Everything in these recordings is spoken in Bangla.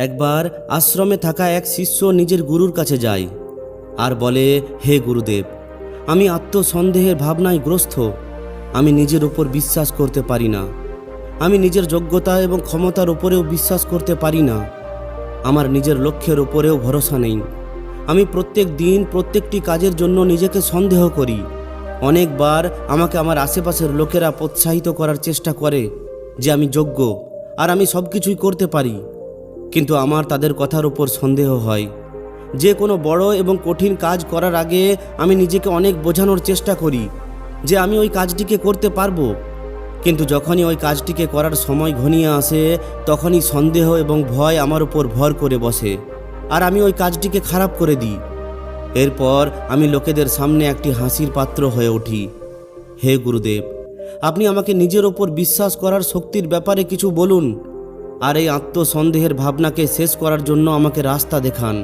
একবার আশ্রমে থাকা এক শিষ্য নিজের গুরুর কাছে যায় আর বলে, হে গুরুদেব, আমি আত্মসন্দেহের ভাবনায় গ্রস্ত। আমি নিজের উপর বিশ্বাস করতে পারি না। আমি নিজের যোগ্যতা এবং ক্ষমতার উপরেও বিশ্বাস করতে পারি না। আমার নিজের লক্ষ্যের উপরেও ভরসা নেই। আমি প্রত্যেক দিন প্রত্যেকটি কাজের জন্য নিজেকে সন্দেহ করি। অনেকবার আমাকে আমার আশেপাশের লোকেরা প্রোৎসাহিত করার চেষ্টা করে যে আমি যোগ্য আর আমি সব কিছুই করতে পারি। কিন্তু আমার তাদের কথার উপর সন্দেহ হয়। যে কোনো বড় এবং কঠিন কাজ করার আগে আমি নিজেকে অনেক বোঝানোর চেষ্টা করি যে আমি ওই কাজটিকে করতে পারব। কিন্তু যখনই ওই কাজটিকে করার সময় ঘনিয়ে আসে, তখনই সন্দেহ এবং ভয় আমার উপর ভর করে বসে আর আমি ওই কাজটিকে খারাপ করে দিই। এরপর আমি লোকেদের সামনে একটি হাসির পাত্র হয়ে উঠি। হে গুরুদেব, আপনি আমাকে নিজের ওপর বিশ্বাস করার শক্তির ব্যাপারে কিছু বলুন। আর এই আত্মসন্দেহের ভাবনাকে শেষ করার জন্য আমাকে রাস্তা দেখান।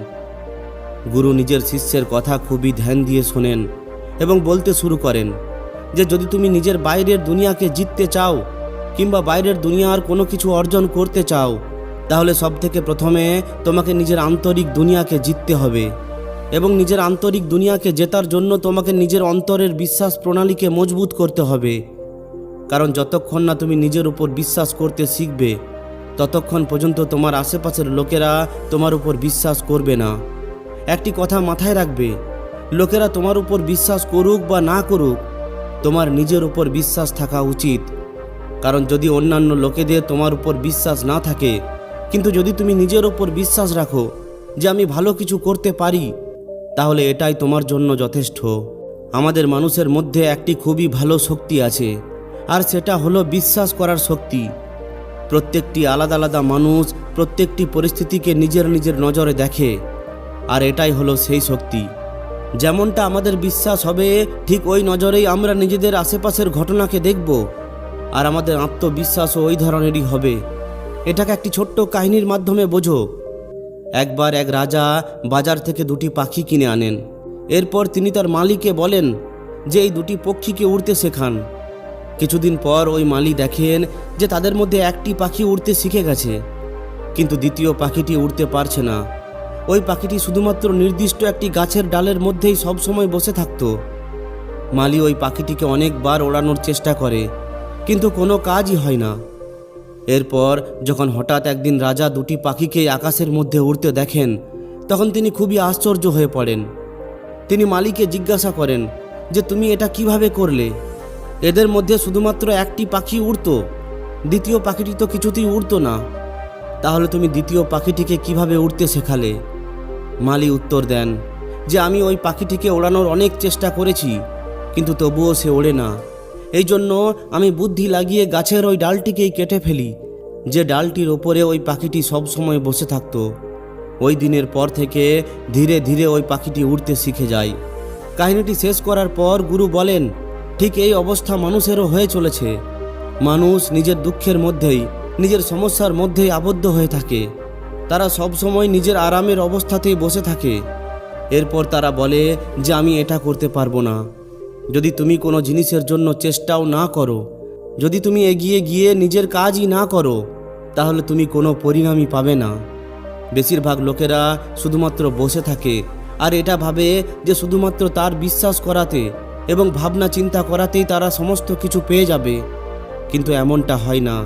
গুরু নিজের শিষ্যের কথা খুবই ধ্যান দিয়ে শোনেন এবং বলতে শুরু করেন যে যদি তুমি নিজের বাইরের দুনিয়াকে জিততে চাও কিংবা বাইরের দুনিয়ার কোনো কিছু অর্জন করতে চাও, তাহলে সবথেকে প্রথমে তোমাকে নিজের আন্তরিক দুনিয়াকে জিততে হবে এবং নিজের আন্তরিক দুনিয়াকে জেতার জন্য তোমাকে নিজের অন্তরের বিশ্বাস প্রণালীকে মজবুত করতে হবে। কারণ যতক্ষণ না তুমি নিজের উপর বিশ্বাস করতে শিখবে ততক্ষণ পর্যন্ত তোমার আশেপাশের লোকেরা তোমার উপর বিশ্বাস করবে না। একটি কথা মাথায় রাখবে, লোকেরা তোমার উপর বিশ্বাস করুক বা না করুক, তোমার নিজের উপর বিশ্বাস থাকা উচিত। কারণ যদি অন্যান্য লোকেদের তোমার উপর বিশ্বাস না থাকে, কিন্তু যদি তুমি নিজের উপর বিশ্বাস রাখো যে আমি ভালো কিছু করতে পারি, তাহলে এটাই তোমার জন্য যথেষ্ট। আমাদের মানুষের মধ্যে একটি খুবই ভালো শক্তি আছে, আর সেটা হলো বিশ্বাস করার শক্তি। প্রত্যেকটি আলাদা আলাদা মানুষ প্রত্যেকটি পরিস্থিতিকে নিজের নিজের নজরে দেখে। আর এটাই হলো সেই শক্তি। যেমনটা আমাদের বিশ্বাস হবে, ঠিক ওই নজরেই আমরা নিজেদের আশেপাশের ঘটনাকে দেখব। আর আমাদের আত্মবিশ্বাসও ওই ধরনেরই হবে। এটাকে একটি ছোট্ট কাহিনীর মাধ্যমে বোঝো। একবার এক রাজা বাজার থেকে দুটি পাখি কিনে আনেন। এরপর তিনি তার মালিকে বলেন যে, এই দুটি পক্ষীকে উড়তে শেখান। কিছুদিন পর ওই মালি দেখেন যে তাদের মধ্যে একটি পাখি উড়তে শিখে গেছে। কিন্তু দ্বিতীয় পাখিটি উড়তে পারছে না। ওই পাখিটি শুধুমাত্র নির্দিষ্ট একটি গাছের ডালের মধ্যেই সবসময় বসে থাকতো। মালি ওই পাখিটিকে অনেকবার ওড়ানোর চেষ্টা করে, কিন্তু কোনো কাজই হয় না। এরপর যখন হঠাৎ একদিন রাজা দুটি পাখিকে আকাশের মধ্যে উড়তে দেখেন, তখন তিনি খুবই আশ্চর্য হয়ে পড়েন। তিনি মালিকে জিজ্ঞাসা করেন যে, তুমি এটা কীভাবে করলে? এদের মধ্যে শুধুমাত্র একটি পাখি উড়তো। দ্বিতীয় পাখিটি তো কিছুতেই উড়তো না। তাহলে তুমি দ্বিতীয় পাখিটিকে কীভাবে উড়তে শেখালে? মালি উত্তর দেন, যে আমি ওই পাখিটিকে ওড়ানোর অনেক চেষ্টা করেছি, কিন্তু তবুও সে ওড়ে না। এই জন্য আমি বুদ্ধি লাগিয়ে গাছের ওই ডালটিকেই কেটে ফেলি, যে ডালটির ওপরে ওই পাখিটি সব সময় বসে থাকত। ওই দিনের পর থেকে ধীরে ধীরে ওই পাখিটি উড়তে শিখে যায়। কাহিনীটি শেষ করার পর গুরু বলেন ঠিক এই অবস্থা মানুষেরও হয়ে চলেছে। মানুষ নিজের দুঃখের মধ্যেই, নিজের সমস্যার মধ্যেই আবদ্ধ হয়ে থাকে। তারা সব সময় নিজের আরামের অবস্থাতেই বসে থাকে। এরপর তারা বলে যে, আমি এটা করতে পারব না। যদি তুমি কোনো জিনিসের জন্য চেষ্টাও না করো, যদি তুমি এগিয়ে গিয়ে নিজের কাজই না করো, তাহলে তুমি কোনো পরিণামই পাবে না। বেশিরভাগ লোকেরা শুধুমাত্র বসে থাকে। আর এটা ভাবে যে, শুধুমাত্র তার বিশ্বাস করাতে এবং ভাবনা চিন্তা করাতেই তারা সমস্ত কিছু পেয়ে যাবে। কিন্তু এমনটা হয় না।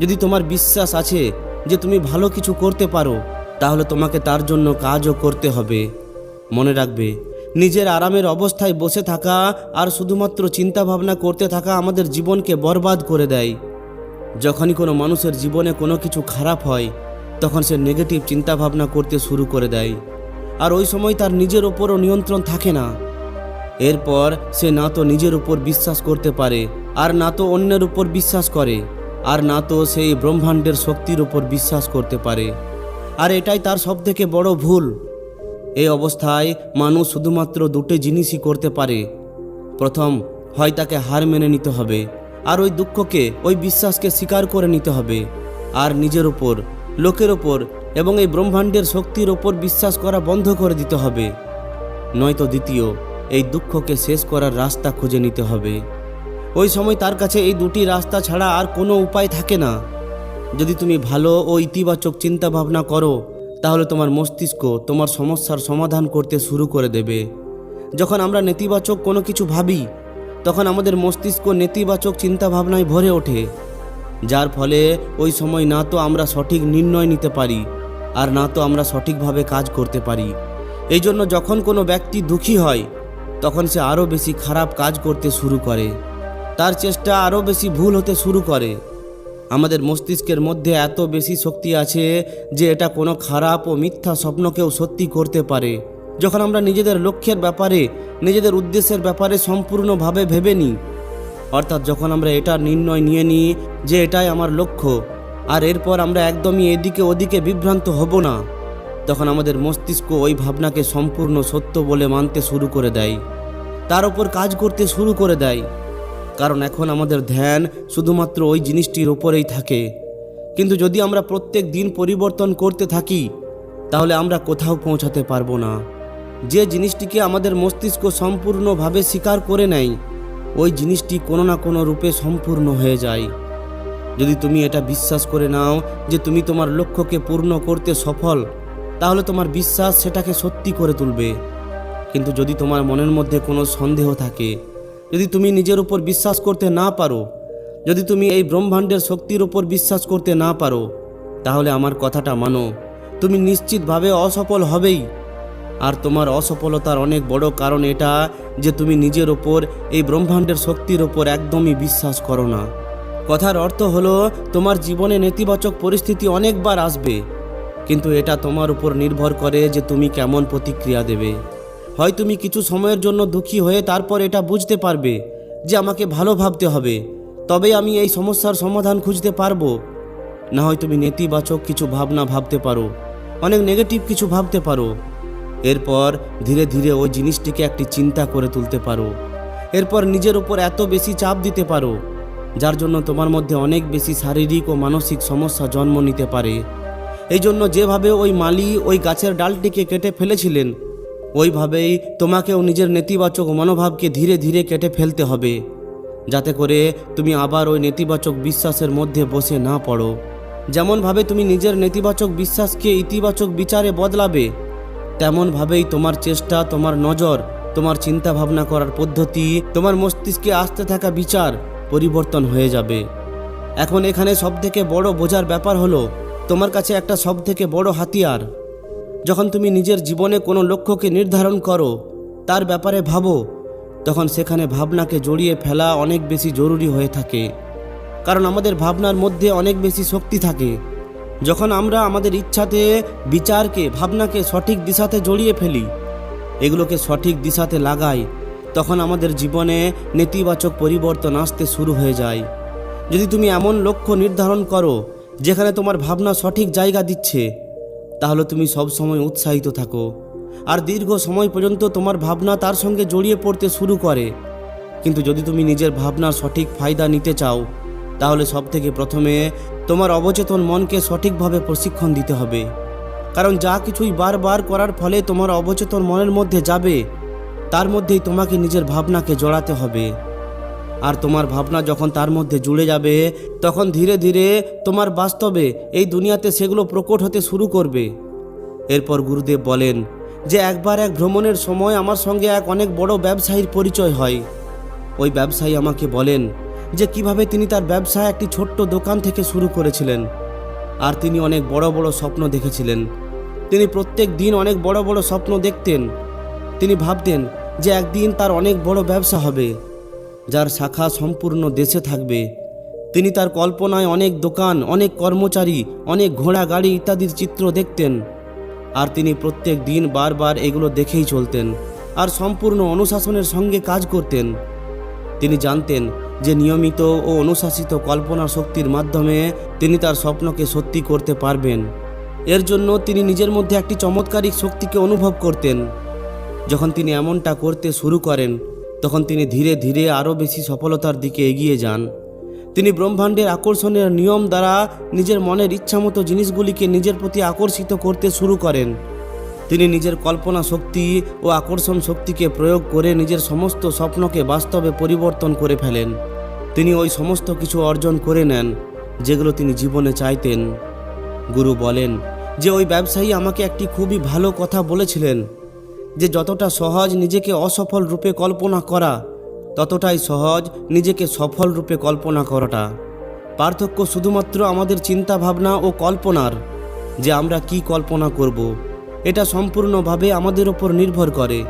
যদি তোমার বিশ্বাস আছে যে তুমি ভালো কিছু করতে পারো, তাহলে তোমাকে তার জন্য কাজও করতে হবে। মনে রাখবে, নিজের আরামের অবস্থায় বসে থাকা আর শুধুমাত্র চিন্তা ভাবনা করতে থাকা আমাদের জীবনকে বরবাদ করে দেয়। যখনই কোনো মানুষের জীবনে কোনো কিছু খারাপ হয়, তখন সে নেগেটিভ চিন্তা ভাবনা করতে শুরু করে দেয়। আর ওই সময় তার নিজের ওপরও নিয়ন্ত্রণ থাকে না। এরপর সে না তো নিজের উপর বিশ্বাস করতে পারে, আর না তো অন্যের উপর বিশ্বাস করে, আর না তো সেই ব্রহ্মাণ্ডের শক্তির উপর বিশ্বাস করতে পারে। আর এটাই তার সবথেকে বড় ভুল। এই অবস্থায় মানুষ শুধুমাত্র দুটো জিনিসই করতে পারে। প্রথম, হয় তাকে হার মেনে নিতে হবে, আর ওই দুঃখকে, ওই বিশ্বাসকে স্বীকার করে নিতে হবে। আর নিজের ওপর লোকের ওপর এবং এই ব্রহ্মাণ্ডের শক্তির ওপর বিশ্বাস করা বন্ধ করে দিতে হবে। নয়তো দ্বিতীয় এই দুঃখকে শেষ করার রাস্তা খুঁজে নিতে হবে। ওই সময় তার কাছে এই দুটি রাস্তা ছাড়া আর কোনো উপায় থাকে না। যদি তুমি ভালো ও ইতিবাচক চিন্তা ভাবনা করো, তাহলে তোমার মস্তিষ্ক তোমার সমস্যার সমাধান করতে শুরু করে দেবে। যখন আমরা নেতিবাচক কোনো কিছু ভাবি, তখন আমাদের মস্তিষ্ক নেতিবাচক চিন্তা ভাবনায় ভরে ওঠে। যার ফলে ওই সময় না তো আমরা সঠিক নির্ণয় নিতে পারি, আর না তো আমরা সঠিকভাবে কাজ করতে পারি। এই জন্য যখন কোনো ব্যক্তি দুঃখী হয় তখন সে আরও বেশি খারাপ কাজ করতে শুরু করে। তার চেষ্টা আরও বেশি ভুল হতে শুরু করে। আমাদের মস্তিষ্কের মধ্যে এত বেশি শক্তি আছে যে এটা কোনো খারাপ ও মিথ্যা স্বপ্নকেও সত্যি করতে পারে। যখন আমরা নিজেদের লক্ষ্যের ব্যাপারে, নিজেদের উদ্দেশ্যের ব্যাপারে সম্পূর্ণভাবে ভেবে নিই, অর্থাৎ যখন আমরা এটা নির্ণয় নিয়ে নিই যে এটাই আমার লক্ষ্য, আর এরপর আমরা একদমই এদিকে ওদিকে বিভ্রান্ত হব না। তখন আমাদের মস্তিষ্ক ওই ভাবনাকে সম্পূর্ণ সত্য বলে মানতে শুরু করে দেয়। তার ওপর কাজ করতে শুরু করে দেয়। কারণ এখন আমাদের ধ্যান শুধুমাত্র ওই জিনিসটির ওপরেই থাকে। কিন্তু যদি আমরা প্রত্যেক দিন পরিবর্তন করতে থাকি, তাহলে আমরা কোথাও পৌঁছাতে পারব না। যে জিনিসটিকে আমাদের মস্তিষ্ক সম্পূর্ণভাবে স্বীকার করে নেয়, ওই জিনিসটি কোনো না কোনো রূপে সম্পূর্ণ হয়ে যায়। যদি তুমি এটা বিশ্বাস করে নাও যে তুমি তোমার লক্ষ্যকে পূর্ণ করতে সফল তাহলে তোমার বিশ্বাস সেটাকে সত্যি করে তুলবে। কিন্তু যদি তোমার মনের মধ্যে কোনো সন্দেহ থাকে, যদি তুমি নিজের উপর বিশ্বাস করতে না পারো, যদি তুমি এই ব্রহ্মাণ্ডের শক্তির উপর বিশ্বাস করতে না পারো, তাহলে আমার কথাটা মানো, তুমি নিশ্চিতভাবে অসফল হবেই। আর তোমার অসফলতার অনেক বড় কারণ এটা যে তুমি নিজের ওপর এই ব্রহ্মাণ্ডের শক্তির ওপর একদমই বিশ্বাস করো না। কথার অর্থ হলো, তোমার জীবনে নেতিবাচক পরিস্থিতি অনেকবার আসবে। কিন্তু এটা তোমার উপর নির্ভর করে যে তুমি কেমন প্রতিক্রিয়া দেবে। হয় তুমি কিছু সময়ের জন্য দুঃখী হয়ে তারপর এটা বুঝতে পারবে যে আমাকে ভালো ভাবতে হবে তবেই আমি এই সমস্যার সমাধান খুঁজতে পারব। না হয় তুমি নেতিবাচক কিছু ভাবনা ভাবতে পারো, অনেক নেগেটিভ কিছু ভাবতে পারো। এরপর ধীরে ধীরে ওই জিনিসটিকে একটি চিন্তা করে তুলতে পারো। এরপর নিজের উপর এত বেশি চাপ দিতে পারো, যার জন্য তোমার মধ্যে অনেক বেশি শারীরিক ও মানসিক সমস্যা জন্ম নিতে পারে। এই জন্য যেভাবে ওই মালি ওই গাছের ডালটিকে কেটে ফেলেছিলেন, ওইভাবেই তোমাকেও নিজের নেতিবাচক মনোভাবকে ধীরে ধীরে কেটে ফেলতে হবে, যাতে করে তুমি আবার ওই নেতিবাচক বিশ্বাসের মধ্যে বসে না পড়ো। যেমনভাবে তুমি নিজের নেতিবাচক বিশ্বাসকে ইতিবাচক বিচারে বদলাবে, তেমনভাবেই তোমার চেষ্টা, তোমার নজর, তোমার চিন্তা ভাবনা করার পদ্ধতি, তোমার মস্তিষ্কে আসতে থাকা বিচার পরিবর্তন হয়ে যাবে। এখন এখানে সবথেকে বড় বোঝার ব্যাপার হলো তোমার কাছে একটা সবথেকে বড় হাতিয়ার। যখন তুমি নিজের জীবনে কোনো লক্ষ্যকে নির্ধারণ করো, তার ব্যাপারে ভাবো, তখন সেখানে ভাবনাকে জড়িয়ে ফেলা অনেক বেশি জরুরি হয়ে থাকে। কারণ আমাদের ভাবনার মধ্যে অনেক বেশি শক্তি থাকে। যখন আমরা আমাদের ইচ্ছাতে, বিচারকে, ভাবনাকে সঠিক দিশাতে জড়িয়ে ফেলি, এগুলোকে সঠিক দিশাতে লাগাই, তখন আমাদের জীবনে নেতিবাচক পরিবর্তন আসতে শুরু হয়ে যায়। যদি তুমি এমন লক্ষ্য নির্ধারণ করো যেখানে তোমার ভাবনা সঠিক জায়গা দিচ্ছে, তাহলে তুমি সব সময় উৎসাহিত থাকো। আর দীর্ঘ সময় পর্যন্ত তোমার ভাবনা তার সঙ্গে জড়িয়ে পড়তে শুরু করে। কিন্তু যদি তুমি নিজের ভাবনার সঠিক ফায়দা নিতে চাও, তাহলে সব থেকে প্রথমে তোমার অবচেতন মনকে সঠিকভাবে প্রশিক্ষণ দিতে হবে। কারণ যা কিছুই বারবার করার ফলে তোমার অবচেতন মনের মধ্যে যাবে, তার মধ্যেই তোমাকে নিজের ভাবনাকে জড়াতে হবে। আর তোমার ভাবনা যখন তার মধ্যে জুড়ে যাবে, তখন ধীরে ধীরে তোমার বাস্তবে এই দুনিয়াতে সেগুলো প্রকট হতে শুরু করবে। এরপর গুরুদেব বলেন, যে একবার এক ভ্রমণের সময় আমার সঙ্গে এক অনেক বড় ব্যবসায়ীর পরিচয় হয়। ওই ব্যবসায়ী আমাকে বলেন যে কীভাবে তিনি তার ব্যবসা একটি ছোট্ট দোকান থেকে শুরু করেছিলেন। আর তিনি অনেক বড় বড় স্বপ্ন দেখেছিলেন। তিনি প্রত্যেক দিন অনেক বড় বড় স্বপ্ন দেখতেন। তিনি ভাবতেন যে একদিন তার অনেক বড় ব্যবসা হবে। যার শাখা সম্পূর্ণ দেশে থাকবে। তিনি তার কল্পনায় অনেক দোকান, অনেক কর্মচারী, অনেক ঘোড়া, গাড়ি ইত্যাদির চিত্র দেখতেন। আর তিনি প্রত্যেক দিন বারবার এগুলো দেখেই চলতেন আর সম্পূর্ণ অনুশাসনের সঙ্গে কাজ করতেন। তিনি জানতেন যে নিয়মিত ও অনুশাসিত কল্পনা শক্তির মাধ্যমে তিনি তার স্বপ্নকে সত্যি করতে পারবেন। এর জন্য তিনি নিজের মধ্যে একটি চমৎকারিক শক্তিকে অনুভব করতেন। যখন তিনি এমনটা করতে শুরু করেন তখন তিনি ধীরে ধীরে আরও বেশি সফলতার দিকে এগিয়ে যান। তিনি ব্রহ্মাণ্ডের আকর্ষণের নিয়ম দ্বারা নিজের মনের ইচ্ছামতো জিনিসগুলিকে নিজের প্রতি আকর্ষিত করতে শুরু করেন। তিনি নিজের কল্পনা শক্তি ও আকর্ষণ শক্তিকে প্রয়োগ করে নিজের সমস্ত স্বপ্নকে বাস্তবে পরিবর্তন করে ফেলেন। তিনি ওই সমস্ত কিছু অর্জন করে নেন, যেগুলো তিনি জীবনে চাইতেন। গুরু বলেন, যে ওই ব্যবসায়ী আমাকে একটি খুবই ভালো কথা বলেছিলেন যে যতটা সহজ নিজেকে অসফল রূপে কল্পনা করা, ততটাই সহজ নিজেকে সফল রূপে কল্পনা করাটা। পার্থক্য শুধুমাত্র আমাদের চিন্তা ভাবনা ও কল্পনার, যে আমরা কি কল্পনা করব, এটা সম্পূর্ণভাবে আমাদের ওপর নির্ভর করে।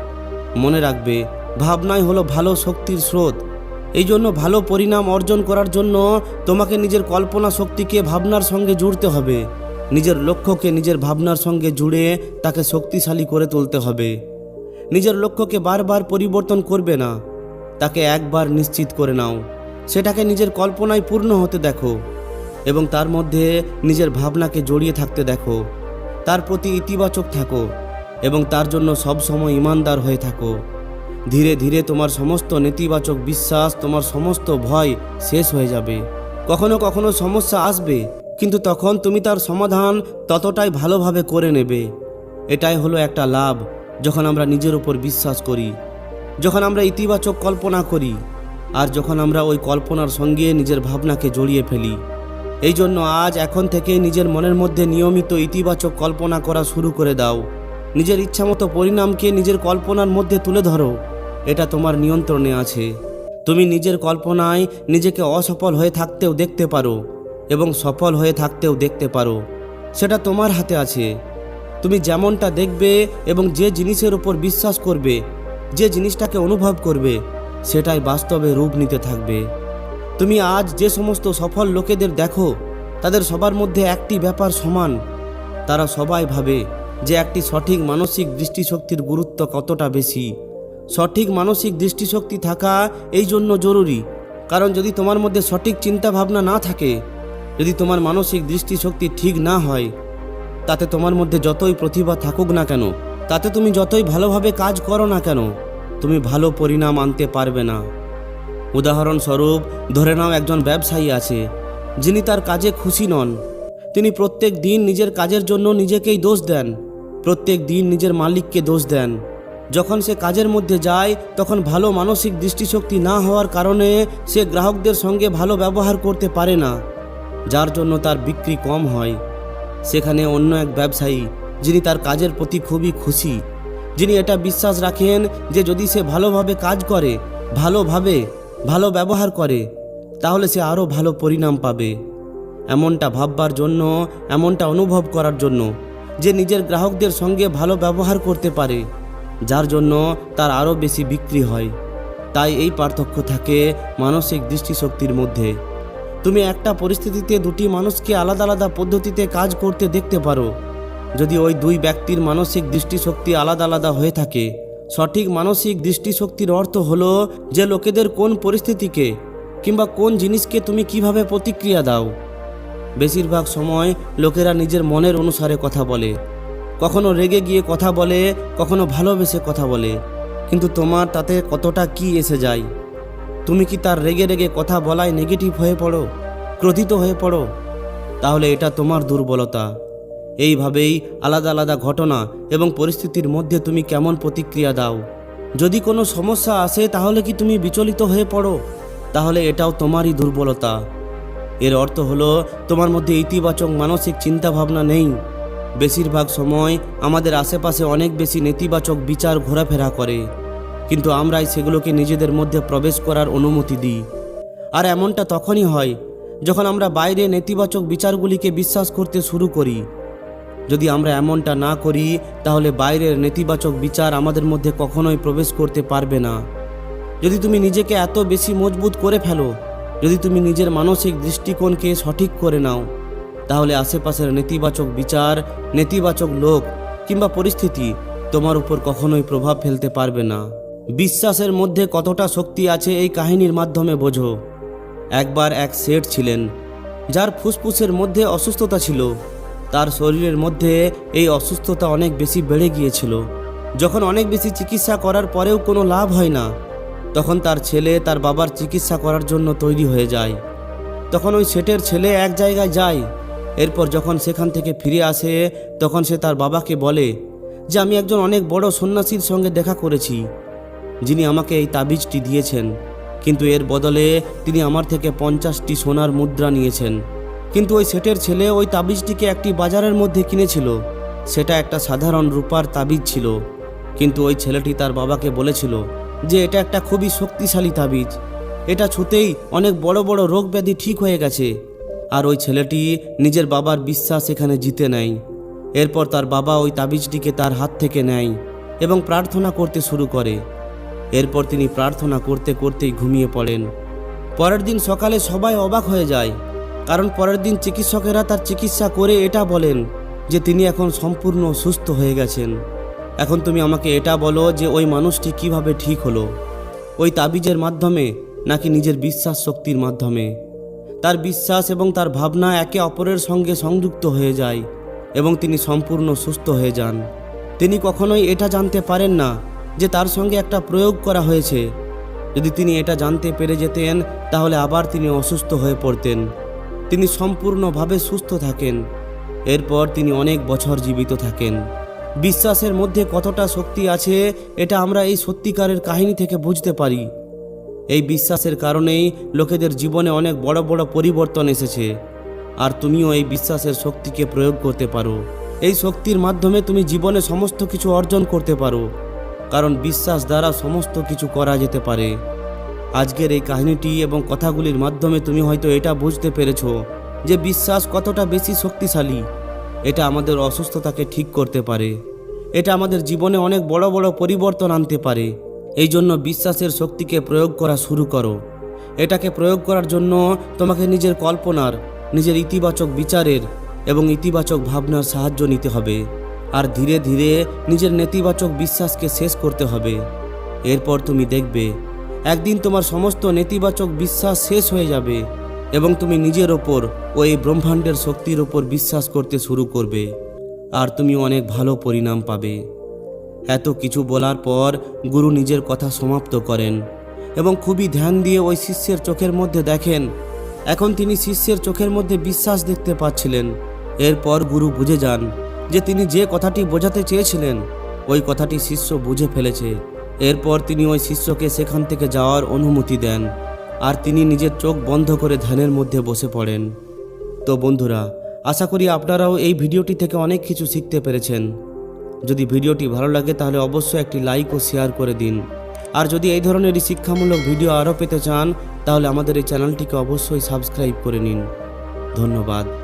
মনে রাখবে, ভাবনাই হলো ভালো শক্তির স্রোত। এই জন্য ভালো পরিণাম অর্জন করার জন্য তোমাকে নিজের কল্পনা শক্তিকে ভাবনার সঙ্গে জুড়তে হবে। নিজের লক্ষ্যকে নিজের ভাবনার সঙ্গে জুড়ে তাকে শক্তিশালী করে তুলতে হবে। নিজের লক্ষ্যকে বারবার পরিবর্তন করবে না। তাকে একবার নিশ্চিত করে নাও। সেটাকে নিজের কল্পনায় পূর্ণ হতে দেখো এবং তার মধ্যে নিজের ভাবনাকে জড়িয়ে থাকতে দেখো। তার প্রতি ইতিবাচক থাকো এবং তার জন্য সবসময় ইমানদার হয়ে থাকো। ধীরে ধীরে তোমার সমস্ত নেতিবাচক বিশ্বাস, তোমার সমস্ত ভয় শেষ হয়ে যাবে। কখনো কখনো সমস্যা আসবে, কিন্তু তখন তুমি তার সমাধান ততটাই ভালোভাবে করে নেবে। এটাই হলো একটা লাভ। যখন আমরা নিজের উপর বিশ্বাস করি, যখন আমরা ইতিবাচক কল্পনা করি, আর যখন আমরা ওই কল্পনার সঙ্গে নিজের ভাবনাকে জড়িয়ে ফেলি। এই জন্য আজ এখন থেকে নিজের মনের মধ্যে নিয়মিত ইতিবাচক কল্পনা করা শুরু করে দাও। নিজের ইচ্ছামতো পরিণামকে নিজের কল্পনার মধ্যে তুলে ধরো। এটা তোমার নিয়ন্ত্রণে আছে। তুমি নিজের কল্পনায় নিজেকে অসফল হয়ে থাকতেও দেখতে পারো এবং সফল হয়ে থাকতেও দেখতে পারো। সেটা তোমার হাতে আছে। তুমি যেমনটা দেখবে এবং যে জিনিসের উপর বিশ্বাস করবে, যে জিনিসটাকে অনুভব করবে, সেটাই বাস্তবে রূপ নিতে থাকবে। তুমি আজ যে সমস্ত সফল লোকেদের দেখো, তাদের সবার মধ্যে একটি ব্যাপার সমান। তারা সবাই ভাবে যে একটি সঠিক মানসিক দৃষ্টিশক্তির গুরুত্ব কতটা বেশি। সঠিক মানসিক দৃষ্টিশক্তি থাকা এই জন্য জরুরি, কারণ যদি তোমার মধ্যে সঠিক চিন্তা ভাবনা না থাকে, যদি তোমার মানসিক দৃষ্টিশক্তি ঠিক না হয় তাতে তোমার মধ্যে যতই প্রতিভা থাকুক না কেন, তাতে তুমি যতই ভালোভাবে কাজ করো না কেন, তুমি ভালো পরিণাম আনতে পারবে না। উদাহরণস্বরূপ, ধরে নাও একজন ব্যবসায়ী আছে, যিনি তার কাজে খুশি নন। তিনি প্রত্যেক দিন নিজের কাজের জন্য নিজেকেই দোষ দেন, প্রত্যেক দিন নিজের মালিককে দোষ দেন। যখন সে কাজের মধ্যে যায়, তখন ভালো মানসিক দৃষ্টিশক্তি না হওয়ার কারণে সে গ্রাহকদের সঙ্গে ভালো ব্যবহার করতে পারে না, যার জন্য তার বিক্রি কম হয়। সেখানে অন্য এক ব্যবসায়ী, যিনি তার কাজের প্রতি খুবই খুশি। যিনি এটা বিশ্বাস রাখেন যে যদি সে ভালোভাবে কাজ করে, ভালোভাবে ভালো ব্যবহার করে, তাহলে সে আরও ভালো পরিণাম পাবে। এমনটা ভাববার জন্য, এমনটা অনুভব করার জন্য যে নিজের গ্রাহকদের সঙ্গে ভালো ব্যবহার করতে পারে, যার জন্য তার আরও বেশি বিক্রি হয়। তাই এই পার্থক্য থাকে মানসিক দৃষ্টিশক্তির মধ্যে। তুমি একটা পরিস্থিতিতে দুটি মানুষকে আলাদা আলাদা পদ্ধতিতে কাজ করতে দেখতে পারো। যদি ওই দুই ব্যক্তির মানসিক দৃষ্টিশক্তি আলাদা আলাদা হয়ে থাকে, সঠিক মানসিক দৃষ্টিশক্তির অর্থ হলো যে লোকেদের কোন পরিস্থিতিকে কিংবা কোন জিনিসকে তুমি কীভাবে প্রতিক্রিয়া দাও। বেশিরভাগ সময় লোকেরা নিজের মনের অনুসারে কথা বলে। কখনো রেগে গিয়ে কথা বলে, কখনো ভালোবেসে কথা বলে। কিন্তু তোমার তাতে কতটা কি এসে যায়? তুমি কি তার রেগে রেগে কথা বলায় নেগেটিভ হয়ে পড়ো? ক্রোধিত হয়ে পড়ো? তাহলে এটা তোমার দুর্বলতা। এইভাবেই আলাদা আলাদা ঘটনা এবং পরিস্থিতির মধ্যে তুমি কেমন প্রতিক্রিয়া দাও? যদি কোনো সমস্যা আসে, তাহলে কি তুমি বিচলিত হয়ে পড়ো? তাহলে এটাও তোমারই দুর্বলতা। এর অর্থ হলো, তোমার মধ্যে ইতিবাচক মানসিক চিন্তাভাবনা নেই। বেশিরভাগ সময় আমাদের আশেপাশে অনেক বেশি নেতিবাচক বিচার ঘোরাফেরা করে। কিন্তু আমরাই সেগুলোকে নিজেদের মধ্যে প্রবেশ করার অনুমতি দিই। আর এমনটা তখনই হয় যখন আমরা বাইরে নেতিবাচক বিচারগুলিকে বিশ্বাস করতে শুরু করি। যদি আমরা এমনটা না করি, তাহলে বাইরের নেতিবাচক বিচার আমাদের মধ্যে কখনোই প্রবেশ করতে পারবে না। যদি তুমি নিজেকে এত বেশি মজবুত করে ফেলো, যদি তুমি নিজের মানসিক দৃষ্টিকোণকে সঠিক করে নাও, তাহলে আশেপাশের নেতিবাচক বিচার, নেতিবাচক লোক কিংবা পরিস্থিতি তোমার উপর কখনোই প্রভাব ফেলতে পারবে না। বিশ্বাসের মধ্যে কতটা শক্তি আছে এই কাহিনীর মাধ্যমে বোঝো। একবার এক শেঠ ছিলেন, যার ফুসফুসের মধ্যে অসুস্থতা ছিল। তার শরীরের মধ্যে এই অসুস্থতা অনেক বেশি বেড়ে গিয়েছিল। যখন অনেক বেশি চিকিৎসা করার পরেও কোনো লাভ হয় না, তখন তার ছেলে তার বাবার চিকিৎসা করার জন্য তৈরি হয়ে যায়। তখন ওই শেঠের ছেলে এক জায়গায় যায়। এরপর যখন সেখান থেকে ফিরে আসে, তখন সে তার বাবাকে বলে যে, আমি একজন অনেক বড় সন্ন্যাসীর সঙ্গে দেখা করেছি। যিনি আমাকে এই তাবিজটি দিয়েছেন। কিন্তু এর বদলে তিনি আমার থেকে পঞ্চাশটি সোনার মুদ্রা নিয়েছেন। কিন্তু ওই সেটের ছেলে ওই তাবিজটিকে একটি বাজারের মধ্যে কিনেছিল। সেটা একটা সাধারণ রূপার তাবিজ ছিল। কিন্তু ওই ছেলেটি তার বাবাকে বলেছিল যে এটা একটা খুবই শক্তিশালী তাবিজ। এটা ছুতেই অনেক বড় বড় রোগ ব্যাধি ঠিক হয়ে গেছে। আর ওই ছেলেটি নিজের বাবার বিশ্বাস এখানে জিতে নেয়। এরপর তার বাবা ওই তাবিজটিকে তার হাত থেকে নেয় এবং প্রার্থনা করতে শুরু করে। এরপর তিনি প্রার্থনা করতে করতেই ঘুমিয়ে পড়েন। পরের দিন সকালে সবাই অবাক হয়ে যায়, কারণ পরের দিন চিকিৎসকেরা তার চিকিৎসা করে এটা বলেন যে তিনি এখন সম্পূর্ণ সুস্থ হয়ে গেছেন। এখন তুমি আমাকে এটা বলো যে ওই মানুষটি কীভাবে ঠিক হলো? ওই তাবিজের মাধ্যমে নাকি নিজের বিশ্বাস শক্তির মাধ্যমে? তার বিশ্বাস এবং তার ভাবনা একে অপরের সঙ্গে সংযুক্ত হয়ে যায় এবং তিনি সম্পূর্ণ সুস্থ হয়ে যান। তিনি কখনোই এটা জানতে পারেন না যে তার সঙ্গে একটা প্রয়োগ করা হয়েছে। যদি তিনি এটা জানতে পেরে যেতেন, তাহলে আবার তিনি অসুস্থ হয়ে পড়তেন। তিনি সম্পূর্ণভাবে সুস্থ থাকেন। এরপর তিনি অনেক বছর জীবিত থাকেন। বিশ্বাসের মধ্যে কতটা শক্তি আছে, এটা আমরা এই সত্যিকারের কাহিনী থেকে বুঝতে পারি। এই বিশ্বাসের কারণেই লোকেদের জীবনে অনেক বড় বড় পরিবর্তন এসেছে। আর তুমিও এই বিশ্বাসের শক্তিকে প্রয়োগ করতে পারো। এই শক্তির মাধ্যমে তুমি জীবনে সমস্ত কিছু অর্জন করতে পারো। কারণ বিশ্বাস দ্বারা সমস্ত কিছু করা যেতে পারে। আজকের এই কাহিনীটি এবং কথাগুলির মাধ্যমে তুমি হয়তো এটা বুঝতে পেরেছ যে বিশ্বাস কতটা বেশি শক্তিশালী। এটা আমাদের অসুস্থতাকে ঠিক করতে পারে। এটা আমাদের জীবনে অনেক বড় বড় পরিবর্তন আনতে পারে। এই জন্য বিশ্বাসের শক্তিকে প্রয়োগ করা শুরু করো। এটাকে প্রয়োগ করার জন্য তোমাকে নিজের কল্পনার, নিজের ইতিবাচক বিচারের এবং ইতিবাচক ভাবনার সাহায্য নিতে হবে। আর ধীরে ধীরে নিজের নেতিবাচক বিশ্বাসকে শেষ করতে হবে। এরপর তুমি দেখবে, একদিন তোমার সমস্ত নেতিবাচক বিশ্বাস শেষ হয়ে যাবে এবং তুমি নিজের ওপর ও এই ব্রহ্মাণ্ডের শক্তির ওপর বিশ্বাস করতে শুরু করবে আর তুমি অনেক ভালো পরিণাম পাবে। এত কিছু বলার পর গুরু নিজের কথা সমাপ্ত করেন এবং খুবই ধ্যান দিয়ে ওই শিষ্যের চোখের মধ্যে দেখেন, এখন তিনি শিষ্যের চোখের মধ্যে বিশ্বাস দেখতে পাচ্ছিলেন। এরপর গুরু বুঝে যান যে তিনি যে কথাটি বোঝাতে চেয়েছিলেন, ওই কথাটি শিষ্য বুঝে ফেলেছে। এরপর তিনি ওই শিষ্যকে সেখান থেকে যাওয়ার অনুমতি দেন, আর তিনি নিজের চোখ বন্ধ করে ধ্যানের মধ্যে বসে পড়েন। তো বন্ধুরা, আশা করি আপনারাও এই ভিডিওটি থেকে অনেক কিছু শিখতে পেরেছেন। যদি ভিডিওটি ভালো লাগে, তাহলে অবশ্যই একটি লাইক ও শেয়ার করে দিন। আর যদি এই ধরনেরই শিক্ষামূলক ভিডিও আরও পেতে চান, তাহলে আমাদের এই চ্যানেলটিকে অবশ্যই সাবস্ক্রাইব করে নিন। ধন্যবাদ।